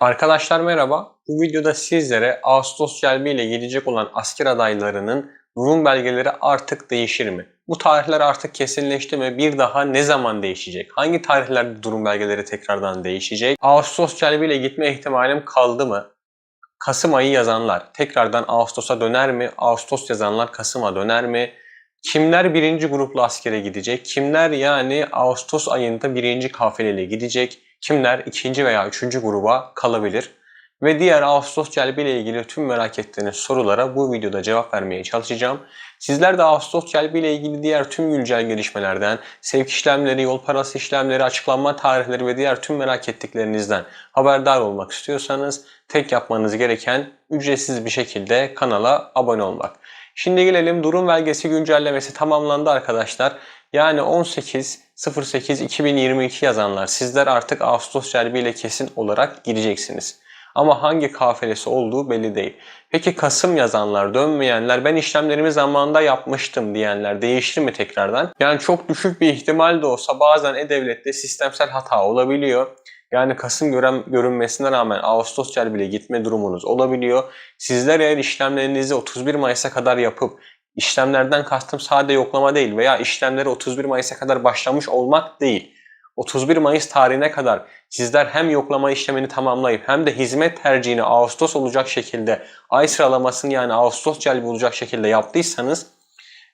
Arkadaşlar merhaba. Bu videoda sizlere Ağustos celbi ile gelecek olan asker adaylarının durum belgeleri artık değişir mi? Bu tarihler artık kesinleşti mi? Bir daha ne zaman değişecek? Hangi tarihlerde durum belgeleri tekrardan değişecek? Ağustos celbi ile gitme ihtimalim kaldı mı? Kasım ayı yazanlar tekrardan Ağustos'a döner mi? Ağustos yazanlar Kasım'a döner mi? Kimler birinci grupla askere gidecek? Kimler yani Ağustos ayında birinci kafileyle gidecek? Kimler ikinci veya üçüncü gruba kalabilir? Ve diğer Ağustos celbi ile ilgili tüm merak ettiğiniz sorulara bu videoda cevap vermeye çalışacağım. Sizler de Ağustos celbi ile ilgili diğer tüm güncel gelişmelerden, sevk işlemleri, yol parası işlemleri, açıklanma tarihleri ve diğer tüm merak ettiklerinizden haberdar olmak istiyorsanız tek yapmanız gereken ücretsiz bir şekilde kanala abone olmak. Şimdi gelelim durum belgesi güncellemesi tamamlandı arkadaşlar. Yani 18.08.2022 yazanlar sizler artık Ağustos ile kesin olarak gireceksiniz. Ama hangi kafilesi olduğu belli değil. Peki Kasım yazanlar, dönmeyenler, ben işlemlerimi zamanında yapmıştım diyenler değişir mi tekrardan? Yani çok düşük bir ihtimal de olsa bazen E-Devlet'te sistemsel hata olabiliyor. Yani Kasım gören, görünmesine rağmen Ağustos celbiyle gitme durumunuz olabiliyor. Sizler eğer işlemlerinizi 31 Mayıs'a kadar yapıp işlemlerden kastım sade yoklama değil veya işlemleri 31 Mayıs'a kadar başlamış olmak değil. 31 Mayıs tarihine kadar sizler hem yoklama işlemini tamamlayıp hem de hizmet tercihini Ağustos olacak şekilde ay sıralamasını yani Ağustos celbi olacak şekilde yaptıysanız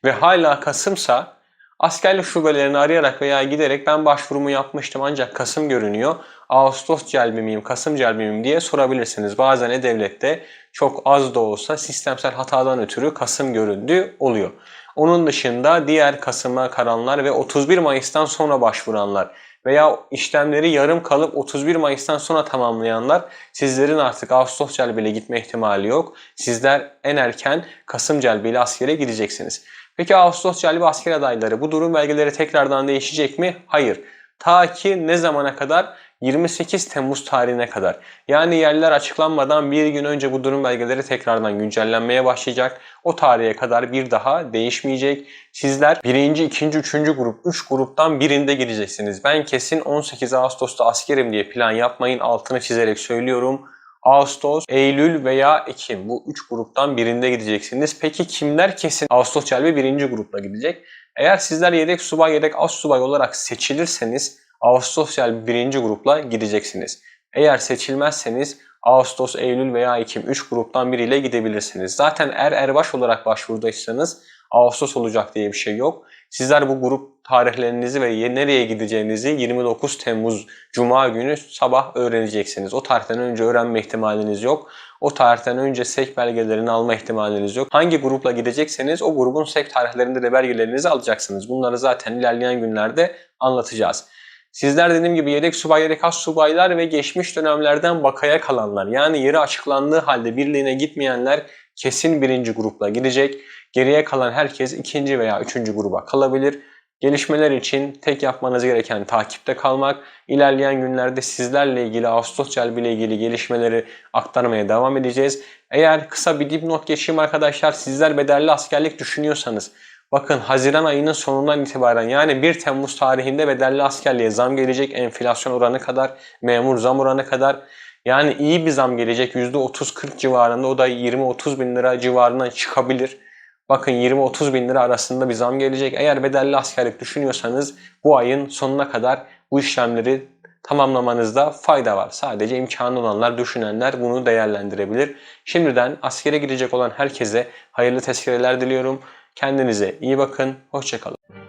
ve hala Kasımsa askerlik şubelerini arayarak veya giderek ben başvurumu yapmıştım ancak Kasım görünüyor. Ağustos celbi miyim, Kasım celbi miyim diye sorabilirsiniz. Bazen E-Devlet'te çok az da olsa sistemsel hatadan ötürü Kasım göründüğü oluyor. Onun dışında diğer Kasım'a karanlar ve 31 Mayıs'tan sonra başvuranlar veya işlemleri yarım kalıp 31 Mayıs'tan sonra tamamlayanlar sizlerin artık Ağustos celbiyle gitme ihtimali yok. Sizler en erken Kasım celbiyle askere gideceksiniz. Peki Ağustos celbi asker adayları bu durum belgeleri tekrardan değişecek mi? Hayır. Ta ki ne zamana kadar? 28 Temmuz tarihine kadar. Yani yerler açıklanmadan bir gün önce bu durum belgeleri tekrardan güncellenmeye başlayacak. O tarihe kadar bir daha değişmeyecek. Sizler birinci, ikinci, üçüncü grup, üç gruptan birinde gideceksiniz. Ben kesin 18 Ağustos'ta askerim diye plan yapmayın. Altını çizerek söylüyorum. Ağustos, Eylül veya Ekim bu üç gruptan birinde gideceksiniz. Peki kimler kesin Ağustos celbi birinci grupla gidecek? Eğer sizler yedek subay, yedek az subay olarak seçilirseniz Ağustos celbi birinci grupla gideceksiniz. Eğer seçilmezseniz Ağustos, Eylül veya Ekim 3 gruptan biriyle gidebilirsiniz. Zaten er erbaş olarak başvurduysanız Ağustos olacak diye bir şey yok. Sizler bu grup tarihlerinizi ve nereye gideceğinizi 29 Temmuz Cuma günü sabah öğreneceksiniz. O tarihten önce öğrenme ihtimaliniz yok. O tarihten önce SEK belgelerini alma ihtimaliniz yok. Hangi grupla gidecekseniz o grubun SEK tarihlerinde de belgelerinizi alacaksınız. Bunları zaten ilerleyen günlerde anlatacağız. Sizler dediğim gibi yedek subay, yedek as subaylar ve geçmiş dönemlerden bakaya kalanlar yani yeri açıklandığı halde birliğine gitmeyenler kesin birinci grupla gidecek. Geriye kalan herkes ikinci veya üçüncü gruba kalabilir. Gelişmeler için tek yapmanız gereken takipte kalmak. İlerleyen günlerde sizlerle ilgili Ağustos celbi ile ilgili gelişmeleri aktarmaya devam edeceğiz. Eğer kısa bir dipnot geçeyim arkadaşlar sizler bedelli askerlik düşünüyorsanız Bakın Haziran ayının sonundan itibaren yani 1 Temmuz tarihinde bedelli askerliğe zam gelecek enflasyon oranı kadar, memur zam oranı kadar. Yani iyi bir zam gelecek %30-40 civarında o da 20-30 bin lira civarından çıkabilir. Bakın 20-30 bin lira arasında bir zam gelecek. Eğer bedelli askerlik düşünüyorsanız bu ayın sonuna kadar bu işlemleri tamamlamanızda fayda var. Sadece imkanı olanlar, düşünenler bunu değerlendirebilir. Şimdiden askere girecek olan herkese hayırlı tezkereler diliyorum. Kendinize iyi bakın. Hoşçakalın.